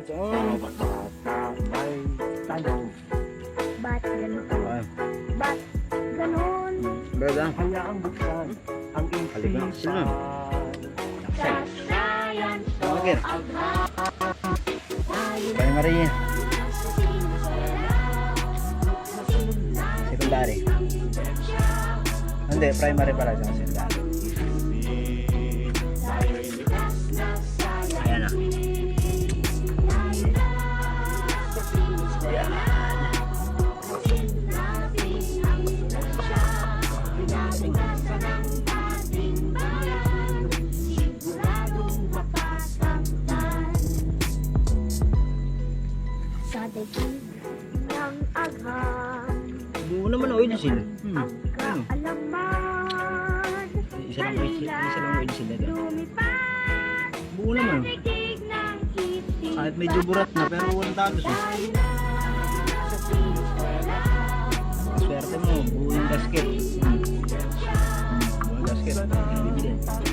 Ito, oh, may tanong. Ba't ganun? Ay, Ba't ganun? Berda. Kaya ang buksan ang Halika, sino? infisan. Bakit? Kaya Maria. Secondary. Hindi, primary pala siya daig ng aghan. Buo naman oil sin. Hmm. Ang kaalaman. Isa lang oil. Isa lang oil sin. Buo naman. Kahit medyo burat na pero walang talos. Eh. Swerte mo, buo yung gasket. Hmm. Buo yung gasket. Hindi din.